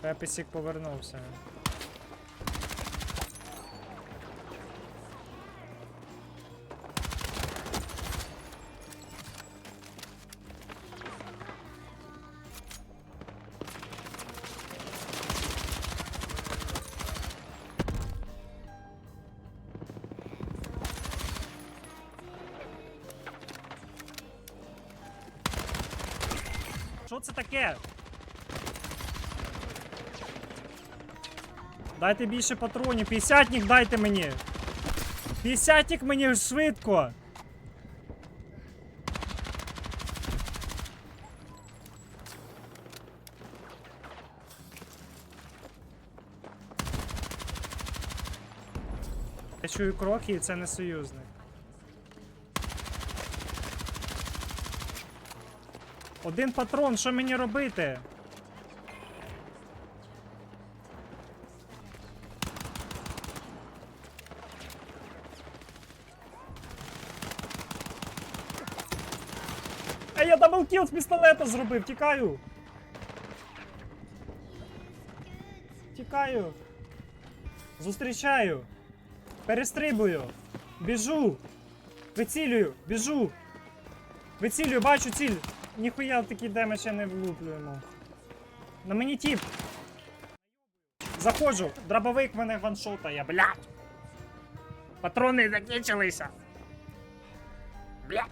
Пепесік повернувся. Що це таке? Дайте більше патронів. П'ятдесятник дайте мені. П'ятдесятник мені швидко. Я чую кроки і це не союзник. Один патрон, що мені робити? А я даблкіл з пістолета зробив, тікаю. Тікаю. Зустрічаю. Перестрибую. Біжу. Вицілюю, біжу. Вицілюю, бачу ціль. Ніхуя такий демедж я не влуплюємо. На мені тіп. Заходжу. Дробовик мене ваншотає, блядь. Патрони закінчилися. Блядь.